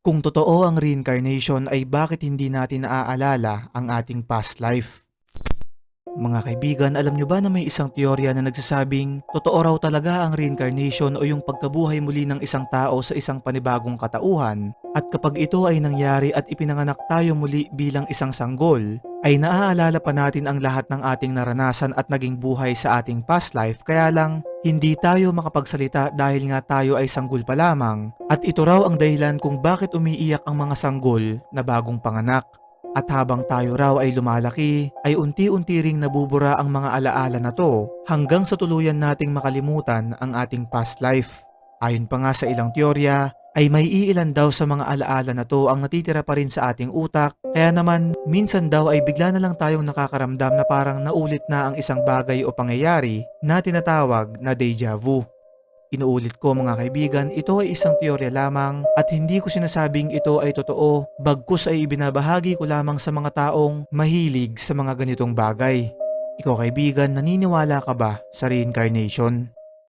Kung totoo ang reincarnation ay bakit hindi natin naaalala ang ating past life? Mga kaibigan, alam nyo ba na may isang teorya na nagsasabing totoo raw talaga ang reincarnation o yung pagkabuhay muli ng isang tao sa isang panibagong katauhan at kapag ito ay nangyari at ipinanganak tayo muli bilang isang sanggol, ay naaalala pa natin ang lahat ng ating naranasan at naging buhay sa ating past life kaya lang hindi tayo makapagsalita dahil nga tayo ay sanggol pa lamang at ito raw ang dahilan kung bakit umiiyak ang mga sanggol na bagong panganak. At habang tayo raw ay lumalaki, ay unti-unti ring nabubura ang mga alaala na to hanggang sa tuluyan nating makalimutan ang ating past life. Ayon pa nga sa ilang teorya, ay may iilan daw sa mga alaala na to ang natitira pa rin sa ating utak, kaya naman minsan daw ay bigla na lang tayong nakakaramdam na parang naulit na ang isang bagay o pangyayari na tinatawag na deja vu. Inuulit ko mga kaibigan, ito ay isang teorya lamang at hindi ko sinasabing ito ay totoo, bagkus ay ibinabahagi ko lamang sa mga taong mahilig sa mga ganitong bagay. Ikaw kaibigan, naniniwala ka ba sa reincarnation?